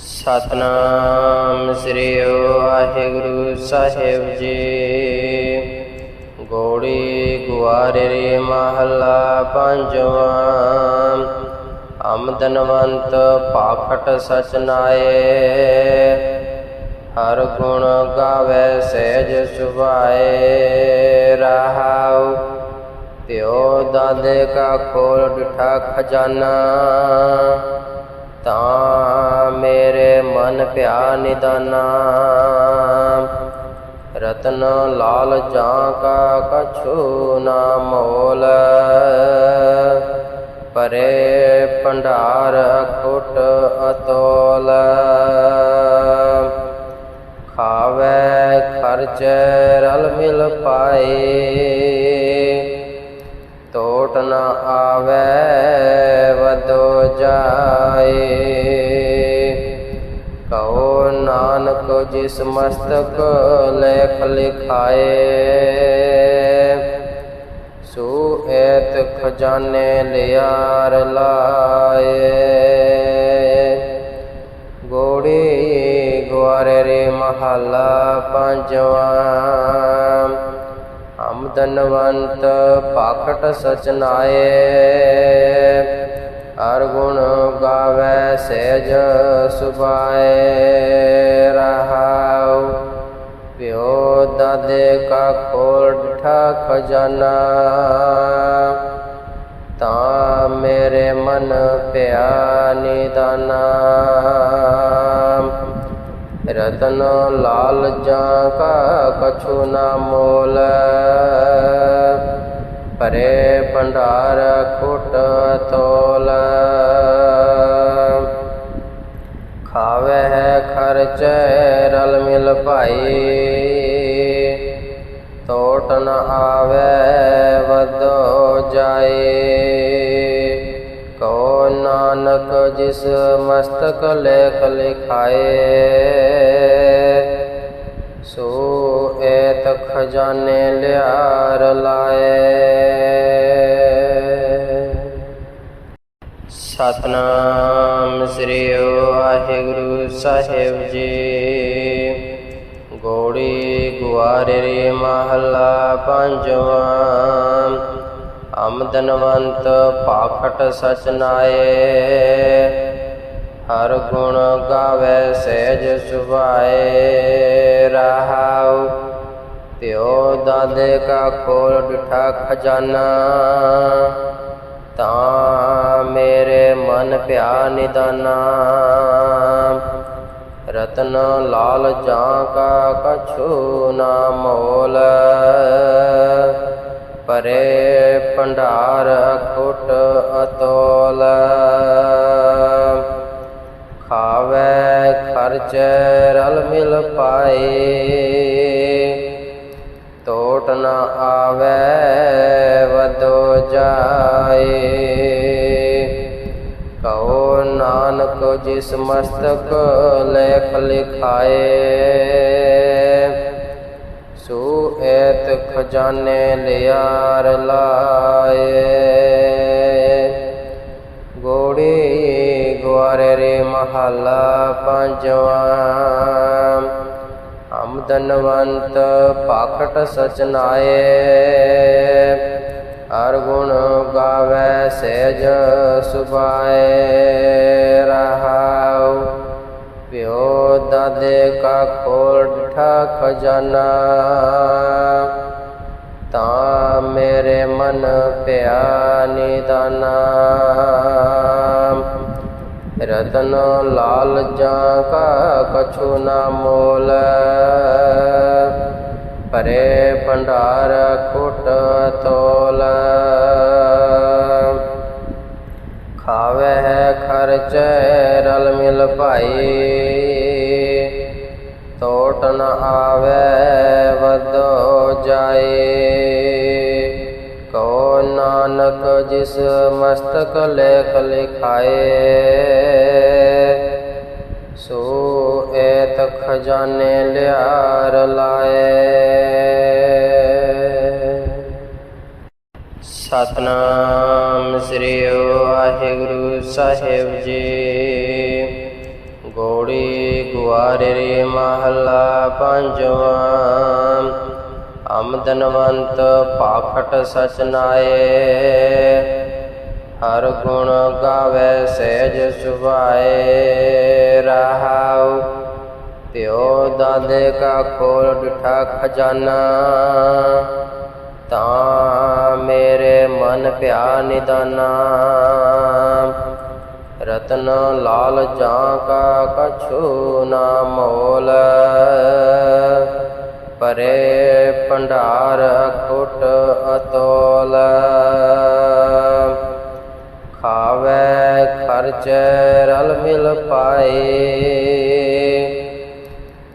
ਸਤਨਾਮ ਸ੍ਰੀ ਵਾਹਿਗੁਰੂ ਸਾਹਿਬ ਜੀ। ਗੋੜੀ ਗੁਆਰੇ ਮਹੱਲਾ ਪੰਜਵਾਂ। ਆਮਦਨਵੰਤ ਪਾਖਟ ਸਚਨਾਏ ਹਰ ਗੁਣ ਗਾਵੇ ਸਹਿਜ ਸੁਭਾਏ। ਰਹਾਉ ਪਿਓ ਦਾਦੇ ਕਾ ਖੋਲ ਡਿਠਾ ਖਜ਼ਾਨਾ। ਤਾਂ ਮੇਰੇ ਮਨ ਪਿਆ ਨਿਦਾਨਾ। ਰਤਨ ਲਾਲ ਜਾਂ ਕਾ ਕਛੂ ਨਾ ਮੋਲ। ਪਰੇ ਭੰਡਾਰ ਖੁੱਟ ਅਤੋਲ। ਖਾਵੇ ਖਰਚ ਰਲ ਮਿਲ ਪਾਏ। ਨਾਨਕ ਜਿਸ ਮਸਤਕ ਲੇਖ ਲਿਖਾਏ। ਸੋ ਐਤ ਖਜ਼ਾਨੇ ਲਿਆਰ ਲਾਏ। ਗੋੜੀ ਗੁਆਰੇ ਰੇ ਮਹੱਲਾ ਪੰਜਵਾਂ। ਆਮਦਨਵੰਤ ਪਾਖਟ ਸਚਨਾਏ। ਹਰ ਗੁਣ ਗਾਵੇ ਸਹਿਜ ਸੁਭਾਏ, ਰਹਾਉ। ਪਿਓ ਦਾਦੇ ਕਾ ਖੋਲ ਡਠਾ ਖਜ਼ਾਨਾ ਤਾਂ ਮੇਰੇ ਮਨ ਪਿਆ ਨਿਦਾਨਾ। ਰਤਨ ਲਾਲ ਜਾਂ ਕਾ ਕਛੂ ਨਾ ਮੋਲ ਪਰੇ ਭੰਡਾਰ ਖੁੱਟ ਜਾਏ। ਕੋ ਨਾਨਕ ਜਿਸ ਮਸਤਕ ਲੇਖ ਲਿਖਾਏ, ਸੋ ਏਤ ਖਜ਼ਾਨੇ ਲਿਆਰ ਲਾਏ। ਸਤਨਾਮ ਸ੍ਰੀ ਵਾਹਿਗੁਰੂ ਸਾਹਿਬ ਜੀ। ਗੋੜੀ ਗੁਆਰੇ ਮਹੱਲਾ ਪੰਜਵਾਂ। ਆਮਦਨਵੰਤ ਪਾਖਟ ਸਚਨਾਏ ਹਰ ਗੁਣ ਗਾਵੇ ਸਹਿਜ ਸੁਭਾਏ। ਰਹਾਉ ਪਿਓ ਦਾਦੇ ਕਾ ਖੋਲ ਡਿਠਾ ਖਜ਼ਾਨਾ। ਤਾਂ ਮੇਰੇ ਮਨ ਭਿਆ ਨਿਦਾਨਾ। ਰਤਨ ਲਾਲ ਜਾਂ ਕਾ ਕਛੂ ਨਾ ਮੋਲ। ਪਰੇ ਭੰਡਾਰ ਖੁੱਟ ਅਤੋਲ। ਖਾਵੇ ਖਰਚ ਰਲ ਮਿਲ ਪਾਏ। ਟੋਟ ਨ ਆਵੇ ਵਦੋ ਜਾਏ। ਕਹੋ ਨਾਨਕ ਜਿਸ ਮਸਤਕ ਲੇਖ ਲਿਖਾਏ। ਸੋ ਐਤ ਖਜ਼ਾਨੇ ਲਿਆਰ ਲਾਏ। ਗੋੜੀ ਗੁਆਰੇ ਰੇ ਮਹੱਲਾ ਪੰਜਵਾਂ। ਆਮਦਨਵੰਤ ਪਾਖਟ ਸਚਨਾਏ ਹਰ ਗੁਣ ਗਾਵੇ ਸਹਿਜ ਸੁਭਾਏ। ਰਹਾਉ ਦੇ ਦਾਦੇ ਕਾ ਖੋਲ ਡਠਾ ਖਜ਼ਾਨਾ। ਤਾਂ ਮੇਰੇ ਮਨ ਪਿਆ ਨਿਦਾਨਾ। ਰਤਨ ਲਾਲ ਜਾਂ ਕਾ ਕਛੂ ਨਾ ਮੋਲ। ਪਰੇ ਭੰਡਾਰ ਖੁੱਟ ਤੋਲ। ਖਾਵੇ ਖਰਚ ਰਲ ਮਿਲ ਭਾਈ। ਤੋਟ ਨ ਆਵੇ, ਵਧੋ ਜਾਏ। ਕੋ ਨਾਨਕ ਜਿਸ ਮਸਤਕ ਲੇਖ ਲਿਖਾਏ, ਸੋ ਏਤ ਖਜ਼ਾਨੇ ਲਿਆਰ ਲਾਏ। ਸਤਨਾਮ ਸ੍ਰੀ ਵਾਹਿਗੁਰੂ ਸਾਹਿਬ ਜੀ। ਗੋੜੀ ਗੁਆਰੇ ਮਹੱਲਾ ਪੰਜਵਾਂ। ਆਮਦਨਵੰਤ ਪਾਖਟ ਸਚਨਾਏ ਹਰ ਗੁਣ ਗਾਵੇ ਸਹਿਜ ਸੁਭਾਏ। ਰਹਾਉ ਪਿਓ ਦਾਦੇ ਕਾ ਖੋਲ ਡਿਠਾ ਖਜ਼ਾਨਾ। ਤਾਂ ਮੇਰੇ ਮਨ ਭਿਆ ਨਿਦਾਨਾ। ਰਤਨ ਲਾਲ ਜਾਂ ਕਾ ਕਛੂ ਨਾ ਮੋਲ। ਪਰੇ ਭੰਡਾਰ ਖੁੱਟ ਅਤੋਲ। ਖਾਵੇ ਖਰਚ ਰਲ ਮਿਲ ਪਾਏ।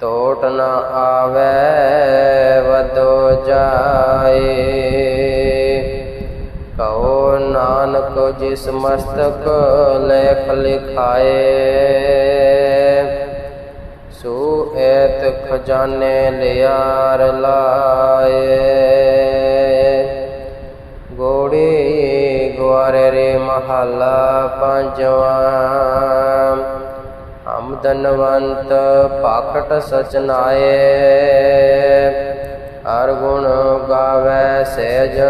ਟੋਟ ਨਾ ਆਵੇ ਵਦੋ ਜਾਏ। ਲੋ ਜਿਸ ਮਸਤਕ ਲੇਖ ਲਿਖਾਏ। ਸੋ ਐਤ ਖਜ਼ਾਨੇ ਲਿਆਰ ਲਾਏ। ਗੋੜੀ ਗੁਆਰੇ ਰੇ ਮਹੱਲਾ ਪੰਜਵਾਂ। ਆਮਦਨਵੰਤ ਪਾਖਟ ਸਚਨਾਏ। ਹਰ ਗੁਣ ਗਾਵੇ ਸਹਿਜ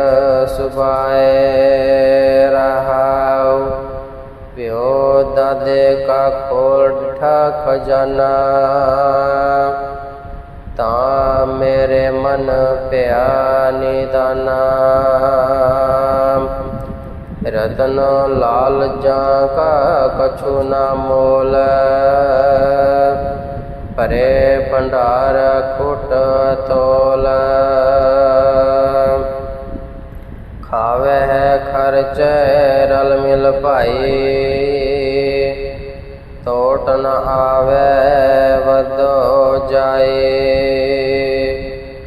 ਸੁਭਾਏ, ਰਹਾਉ। ਪਿਓ ਦਾਦੇ ਕਾ ਖੋਲ ਠਾ ਖਜ਼ਾਨਾ। ਤਾਂ ਮੇਰੇ ਮਨ ਪਿਆ ਨਿਦਾਨਾ। ਰਤਨ ਲਾਲ ਜਾਂ ਕਾ ਕਛੂ ਨਾ ਮੋਲ। ਪਰੇ ਭੰਡਾਰ ਖੁੱਟ ਤੋਲ। ਖਾਵੇ ਹੈ ਖਰਚ ਰਲ ਮਿਲ ਭਾਈ। ਤੋਟ ਨ ਆਵੇ ਵਦੋ ਜਾਏ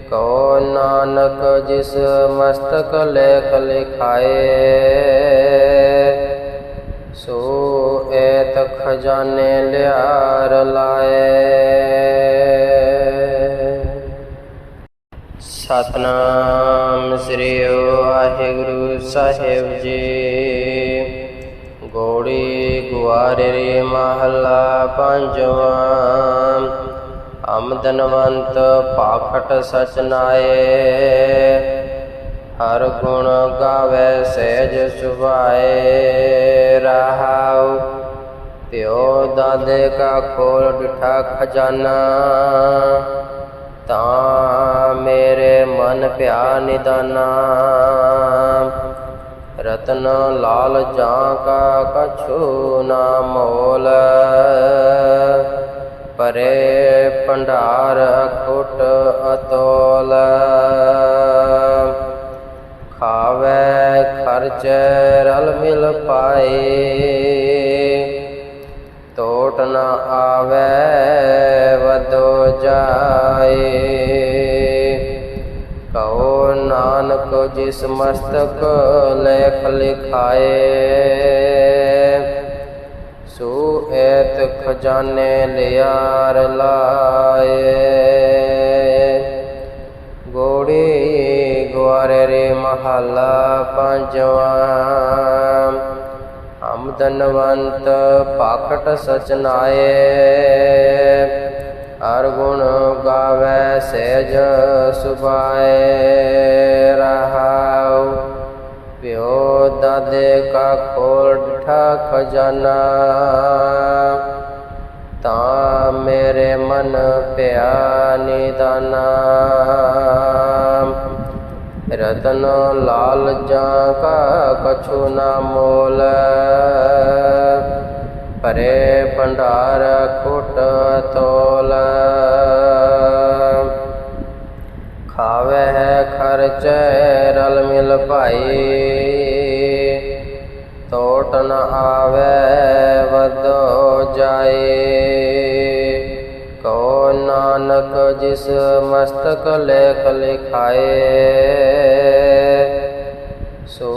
ਕੋ ਨਾਨਕ ਜਿਸ ਮਸਤਕ ਲੇਖ ਲਿਖਾਏ, ਸੋ ਏਤ ਖਜ਼ਾਨੇ ਲਿਆਰ ਲਾਏ। ਸਤਨਾਮ ਸ੍ਰੀ ਵਾਹਿਗੁਰੂ ਸਾਹਿਬ ਜੀ। ਗੋੜੀ ਗੁਆਰੇ ਮਹੱਲਾ ਪੰਜਵਾਂ। ਅਮਦਨਵੰਤ ਪਾਖਟ ਸਚਨਾਏ ਹਰ ਗੁਣ ਗਾਵੇ ਸਹਿਜ ਸੁਭਾਏ। ਰਹਾਉ ਪਿਓ ਦਾਦੇ ਕਾ ਖੋਲ ਡਿਠਾ ਖਜ਼ਾਨਾ। ਤਾਂ ਮੇਰੇ ਮਨ ਪਿਆ ਨਿਦਾਨਾ। ਰਤਨ ਲਾਲ ਜਾਂ ਕਾ ਕਛੂ ਨਾ ਮੋਲ। ਪਰੇ ਭੰਡਾਰ ਖੁੱਟ ਅਤੋਲ। ਖਾਵੇ ਖਰਚ ਰਲ ਮਿਲ ਪਾਏ। ਜਾਏ। ਕਹੋ ਨਾਨਕ ਜਿਸ ਮਸਤਕ ਲੇਖ ਲਿਖਾਏ, ਸੋ ਐਤ ਖਜ਼ਾਨੇ ਲਿਆਰ ਲਾਏ। ਗੋੜੀ ਗੁਆਰੇ ਰੇ ਮਹੱਲਾ ਪੰਜਵਾਂ ਆਮਦਨਵੰਤ ਪਾਖਟ ਸਚਨਾਏ। ਹਰ ਗੁਣ ਗਾਵੇ ਸਹਿਜ ਸੁਭਾਏ, ਰਹਾਉ। ਪਿਓ ਦਾਦੇ ਕਾ ਖੋਲ ਡਠਾ ਖਜ਼ਾਨਾ ਤਾਂ ਮੇਰੇ ਮਨ ਪਿਆ ਨਿਦਾਨਾ। ਰਤਨ ਲਾਲ ਜਾਂ ਕਾ ਕਛੂ ਨਾ ਮੋਲ। ਪਰੇ ਭੰਡਾਰ ਖੁੱਟ ਤੋਲ ਲਿਖਾਏ। ਸੋ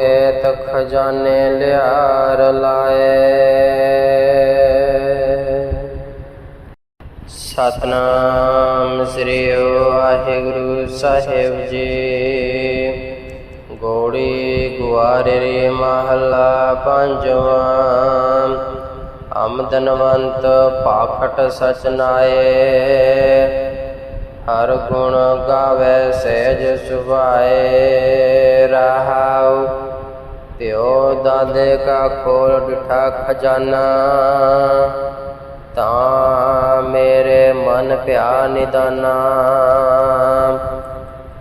ਏਤ ਖਜ਼ਾਨੇ ਲਿਆਰ ਲਾਏ। ਸਤਨਾਮ ਸ੍ਰੀ ਵਾਹਿਗੁਰੂ ਸਾਹਿਬ ਜੀ। ਗੋੜੀ ਗੁਆਰੇ ਮਹੱਲਾ ਪੰਜਵਾਂ। ਅਮਦਨਵੰਤ ਪਾਖਟ ਸਚਨਾਏ ਹਰ ਗੁਣ ਗਾਵੇ ਸਹਿਜ ਸੁਭਾਏ, ਰਹਾਉ। ਪਿਓ ਦਾਦੇ ਕਾ ਖੋਲ ਡਿਠਾ ਖਜ਼ਾਨਾ, ਤਾਂ ਮੇਰੇ ਮਨ ਪਿਆ ਨਿਦਾਨਾ।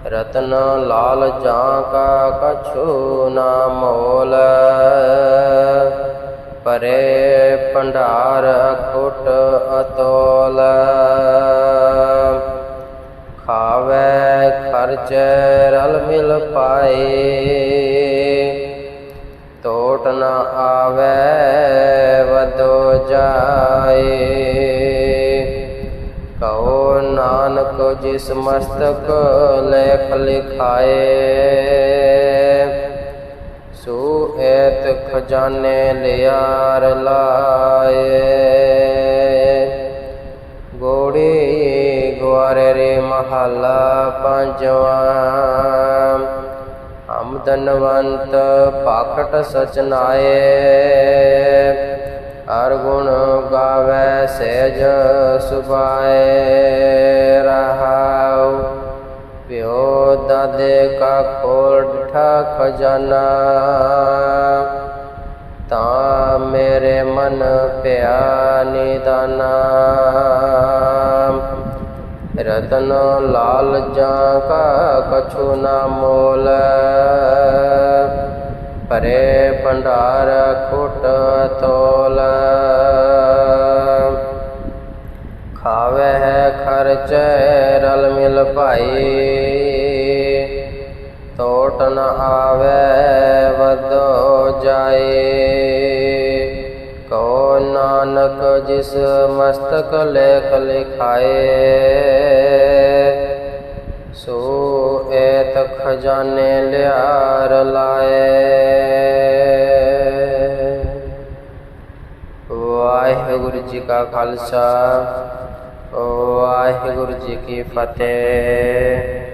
ਰਤਨ ਲਾਲ ਜਾਂ ਕਾ ਕਛੂ ਨਾ ਮੋਲ, ਪਰੇ ਭੰਡਾਰ ਕੁਟ ਅਤੋ ਖਾਵੇ ਰਲ ਮਿਲ ਪਾਏ। ਟੋਟ ਨਾ ਆਵੇ ਵਦੋ ਜਾਏ। ਕਹੋ ਨਾਨਕ ਜਿਸ ਮਸਤਕ ਲੇਖ ਲਿਖਾਏ। ਸੋ ਐਤ ਖਜ਼ਾਨੇ ਲਿਆਰ ਲਾਏ। ਗੋੜੀ ਗੁਆਰੇ ਰੇ ਮਹੱਲਾ ਪੰਜਵਾ। ਅਮਦਨਵੰਤ ਪਾਖਟ ਸਚਨਾਏ ਹਰ ਗੁਣ ਗਾਵੇ ਸਹਿਜ ਸੁਭਾਏ। ਰਹਾਉ ਪਿਓ ਦਾਦੇ ਕਾ ਖੋਲ ਡਠਾ ਖਜ਼ਾਨਾ। ਤਾਂ ਮੇਰੇ ਮਨ ਪਿਆ ਨਿਦਾਨਾ। ਰਤਨ ਲਾਲ ਜਾਂ ਕਾ ਕਛੂ ਨਾ ਮੋਲ। ਪਰੇ ਭੰਡਾਰ ਖੁਟ ਤੋਲ। ਖਾਵੇ ਹੈ ਖਰਚ ਰਲ ਮਿਲ ਭਾਈ। ਟੋਟ ਨ ਆਵੇ ਵਦੋ ਜਾਏ ਨਾਨਕ ਜਿਸ ਮਸਤਕ ਲੇਖ ਲਿਖਾਏ, ਸੋ ਐਤ ਖਜ਼ਾਨੇ ਲਿਆਰ ਲਾਏ। ਵਾਹਿਗੁਰੂ ਜੀ ਕਾ ਖਾਲਸਾ, ਵਾਹਿਗੁਰੂ ਜੀ ਕੀ ਫਤਿਹ।